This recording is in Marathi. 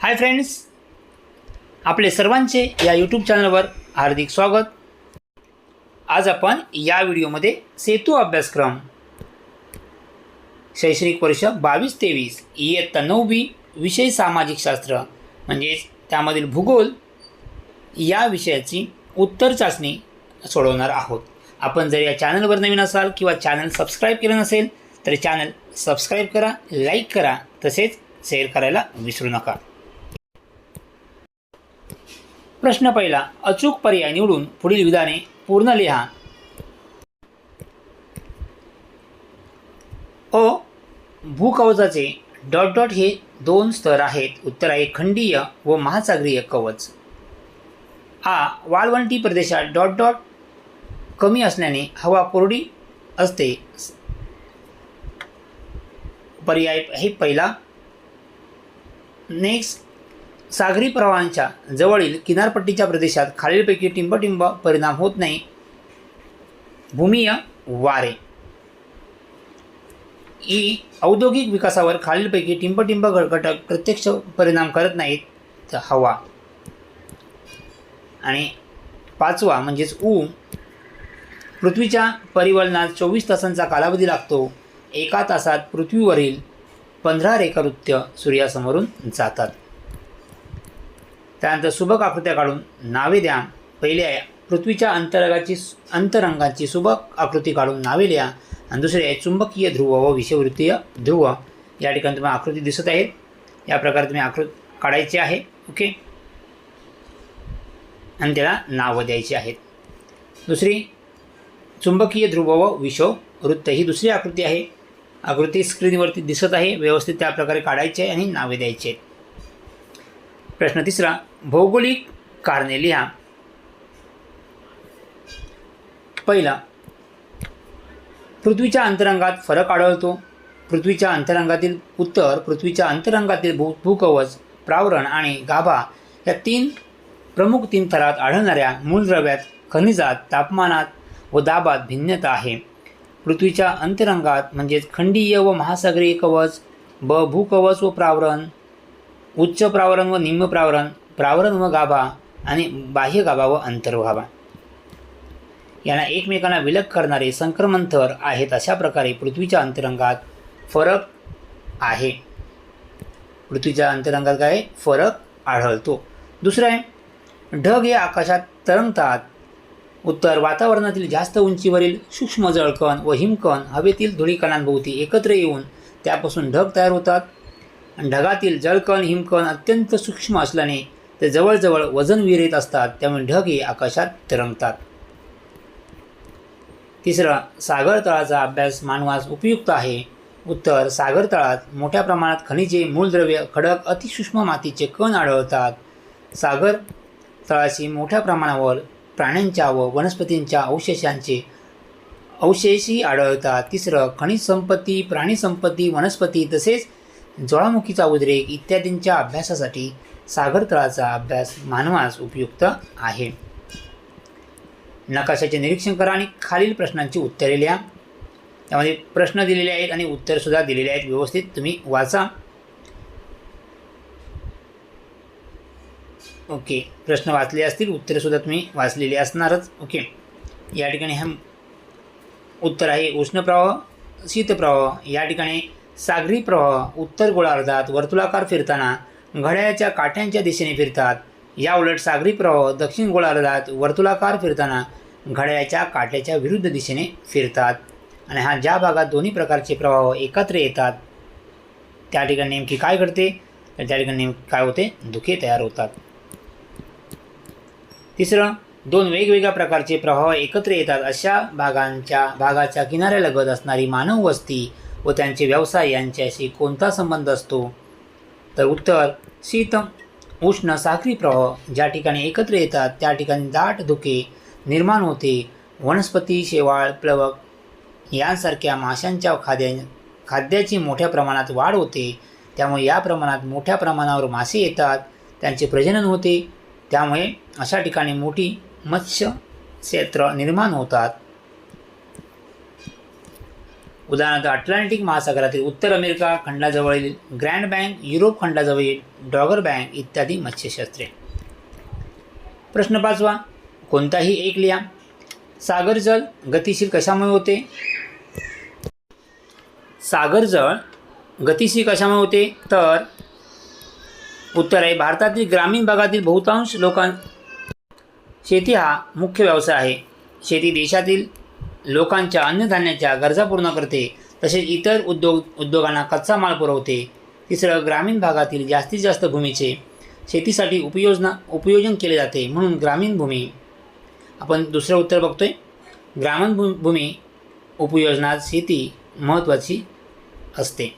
हाय फ्रेंड्स आपले सर्वांचे या यूट्यूब चॅनलवर हार्दिक स्वागत. आज आपण या व्हिडिओमध्ये सेतू अभ्यासक्रम. शैक्षणिक वर्ष बावीस तेवीस इयत्ता नववी विषय सामाजिक शास्त्र म्हणजेच त्यामधील भूगोल या विषयाची उत्तर चाचणी सोडवणार आहोत. आपण जर या चॅनलवर नवीन असाल किंवा चॅनल सबस्क्राईब केलं नसेल तर चॅनल सबस्क्राईब करा लाईक करा तसेच शेअर करायला विसरू नका. प्रश्न पहिला अचूक पर्याय निवडून पुढील विधाने पूर्ण लिहा. अ भूकवचाचे डॉट डॉट हे दोन स्तर आहेत. उत्तर आहे खंडीय व महासागरीय कवच. आ वाळवंटी प्रदेशात डॉट डॉट कमी असल्याने हवा कोरडी असते. पर्याय हे पहिला. नेक्स्ट सागरी प्रवाहांच्या जवळील किनारपट्टीच्या प्रदेशात खालीलपैकी टिंबटिंब परिणाम होत नाही. भूमीय वारे. ई औद्योगिक विकासावर खालीलपैकी टिंबटिंब घटक प्रत्यक्ष परिणाम करत नाहीत हवा. आणि पाचवा म्हणजेच ऊ. पृथ्वीच्या परिवलनात चोवीस तासांचा कालावधी लागतो. एका तासात पृथ्वीवरील पंधरा रेखावृत्य सूर्यासमोरून जातात. त्यानंतर सुबक आकृत्या काढून नावे द्या. पहिले आहे पृथ्वीच्या अंतरंगाची अंतरंगाची सुबक आकृती काढून नावे लिहा. आणि दुसरे आहे चुंबकीय ध्रुव व विषवृत्तीय ध्रुव. या ठिकाणी तुम्हाला आकृती दिसत आहेत. या प्रकारे तुम्ही आकृती काढायची आहे. ओके? आणि त्याला नावं द्यायची आहेत. दुसरी चुंबकीय ध्रुव व विषववृत्त ही दुसरी आकृती आहे. आकृती स्क्रीनवरती दिसत आहे. व्यवस्थित त्या प्रकारे काढायची आहे आणि नावे द्यायची आहेत. प्रश्न तिसरा भौगोलिक कारणे लिहा. पहिला पृथ्वीच्या अंतरंगात फरक आढळतो. पृथ्वीच्या अंतरंगातील उत्तर पृथ्वीच्या अंतरंगातील भू भूकवच प्रावरण आणि गाभा या तीन प्रमुख तीन थरात आढळणाऱ्या मूलद्रव्यात खनिजात तापमानात व दाबात भिन्नता आहे. पृथ्वीच्या अंतरंगात म्हणजेच खंडीय व महासागरीय कवच ब भूकवच व प्रावरण उच्च प्रावरण व निम्न प्रावरण प्रावरण व गाभा आणि बाह्य गाभा व अंतर्गाभा. यांना एकमेकांना विलग करणारे संक्रमण थर आहेत अशा प्रकारे पृथ्वीच्या अंतरंगात फरक आहे. पृथ्वीच्या अंतरंगात काय? फरक आढळतो. दुसरं आहे ढग हे आकाशात तरंगतात. उत्तर वातावरणातील जास्त उंचीवरील सूक्ष्म जळकण व हिमकण हवेतील धुळीकणांभोवती एकत्र येऊन त्यापासून ढग तयार होतात. ढगातील जळकण हिमकण अत्यंत सूक्ष्म असल्याने ते जवळजवळ वजन विरहित असतात. त्यामुळे ढग हे आकाशात तरंगतात. तिसरं सागर तळाचा अभ्यास मानवास उपयुक्त आहे. उत्तर सागर तळात मोठ्या प्रमाणात खनिजे मूलद्रव्य खडक अतिसूक्ष्म मातीचे कण आढळतात. सागर तळाशी मोठ्या प्रमाणावर प्राण्यांच्या व वनस्पतींच्या अवशेषांचे अवशेषही आढळतात. तिसरं खनिज संपत्ती प्राणी संपत्ती वनस्पती तसेच ज्वाळामुखीचा उद्रेक इत्यादींच्या अभ्यासासाठी सागर तळाचा अभ्यास मानवास उपयुक्त आहे. नकाशाचे निरीक्षण करा आणि खालील प्रश्नांची उत्तरे लिहा. त्यामध्ये प्रश्न दिलेले आहेत आणि उत्तरसुद्धा दिलेले आहेत. व्यवस्थित तुम्ही वाचा. ओके. प्रश्न वाचले असतील उत्तरेसुद्धा तुम्ही वाचलेली असणारच. ओके. या ठिकाणी हा उत्तर आहे उष्णप्रवाह शीतप्रवाह. या ठिकाणी सागरी प्रवाह उत्तर गोलार्धात वर्तुलाकार फिरताना घड्याळाच्या काठ्यांच्या दिशेने फिरतात. या उलट सागरी प्रवाह दक्षिण गोलार्धात वर्तुळाकार फिरताना घड्याळाच्या काट्याच्या विरुद्ध दिशेने फिरतात. आणि हा ज्या भागात दोन्ही प्रकारचे प्रवाह एकत्र येतात त्या ठिकाणी नेमकी काय घडते? तर त्या ठिकाणी नेमकी काय होते? धुके तयार होतात. तिसरं दोन वेगवेगळ्या प्रकारचे प्रवाह एकत्र येतात. अशा भागांच्या भागाच्या किनाऱ्यालगत असणारी मानव वस्ती व त्यांचे व्यवसाय यांच्याशी कोणता संबंध असतो? तर उत्तर शीत उष्ण साखरी प्रवाह ज्या ठिकाणी एकत्र येतात त्या ठिकाणी दाट धुके निर्माण होते. वनस्पती शेवाळ प्लवक यांसारख्या माशांच्या खाद्या खाद्याची मोठ्या प्रमाणात वाढ होते. त्यामुळे या प्रमाणात मोठ्या प्रमाणावर मासे येतात. त्यांचे प्रजनन होते. त्यामुळे अशा ठिकाणी मोठी मत्स्य क्षेत्र निर्माण होतात. उदाहरणार्थ अटलांटिक महासागरातील उत्तर अमेरिका खंडाजवळील ग्रँड बँक युरोप खंडाजवळील डॉगर बँक इत्यादी मत्स्यशास्त्रे. प्रश्न पाचवा कोणताही एक लिहा सागरजल गतिशील कशामुळे होते? सागर जळ गतिशील कशामुळे होते? तर उत्तर आहे भारतातील ग्रामीण भागातील बहुतांश लोकां शेती हा मुख्य व्यवसाय आहे. शेती देशातील लोकांच्या अन्नधान्याच्या गरजा पूर्ण करते तसेच इतर उद्योग उद्योगांना कच्चा माल पुरवते. तिसरं ग्रामीण भागातील जास्तीत जास्त भूमीचे शेतीसाठी उपयोजना उपयोजन केले जाते म्हणून ग्रामीण भूमी. आपण दुसरं उत्तर बघतोय. ग्रामीण भू भूमी उपयोजनात शेती महत्त्वाची असते.